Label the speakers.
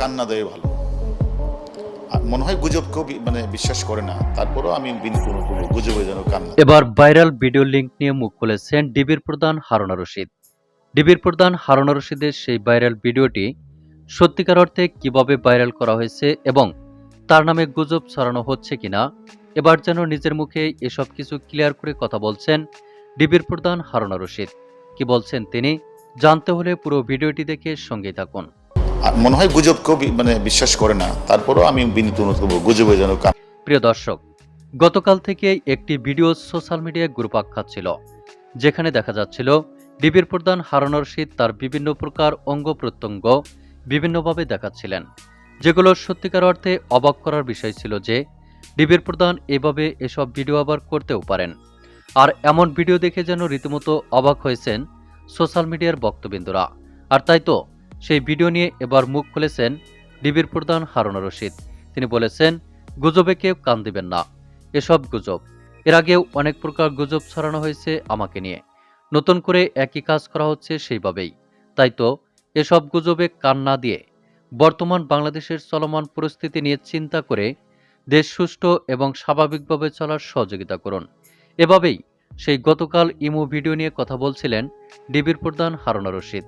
Speaker 1: কান্না দেয় ভালো। মনে হয় মানে বিশ্বাস করে না। আমি করব, গুজবে যেন কান্না
Speaker 2: এবার ভাইরাল ভিডিও লিঙ্ক নিয়ে মুখ খুলেছেন ডিবির প্রধান হারুনা রশিদ। ডিবির প্রধান হারুনা রশিদের সেই ভাইরাল ভিডিওটি সত্যিকার অর্থে কীভাবে ভাইরাল করা হয়েছে এবং তার নামে গুজব ছড়ানো হচ্ছে কিনা, এবার যেন নিজের মুখে এসব কিছু ক্লিয়ার করে কথা বলছেন ডিবির প্রধান হারুনা রশিদ। কি বলছেন তিনি, জানতে হলে পুরো ভিডিওটি দেখে সঙ্গেই থাকুন।
Speaker 1: মনে হয় গুজবকেও মানে বিশ্বাস করে না। তারপরেও আমি বিনীত অনুরোধ করব, গুজবে যেন
Speaker 2: প্রিয় দর্শক, গতকাল থেকে একটি ভিডিও সোশ্যাল মিডিয়ায় গ্রুপাক খাচ্ছিল, যেখানে দেখা যাচ্ছিল ডিবির প্রধান হারুন রশিদ তার বিভিন্ন প্রকার অঙ্গ প্রত্যঙ্গ বিভিন্নভাবে দেখাচ্ছিলেন, যেগুলো সত্যিকার অর্থে অবাক করার বিষয় ছিল যে ডিবির প্রধান এভাবে এসব ভিডিও আবার করতেও পারেন। আর এমন ভিডিও দেখে যেন রীতিমতো অবাক হয়েছেন সোশ্যাল মিডিয়ার বক্তবিন্দুরা আর তাই তো সেই ভিডিও নিয়ে এবার মুখ খুলেছেন ডিবির প্রধান হারুন রশিদ। তিনি বলেছেন, গুজবে কেউ কান দিবেন না। এসব গুজব। এর আগেও অনেক প্রকার গুজব ছড়ানো হয়েছে আমাকে নিয়ে। নতুন করে একই কাজ করা হচ্ছে সেইভাবেই। তাই তো, এসব গুজবে কান না দিয়ে বর্তমান বাংলাদেশের চলমান পরিস্থিতি নিয়ে চিন্তা করে দেশ সুষ্ঠু এবং স্বাভাবিকভাবে চলার সহযোগিতা করুন। এভাবেই সেই গতকাল ইমো ভিডিও নিয়ে কথা বলছিলেন ডিবির প্রধান হারুনা রশিদ।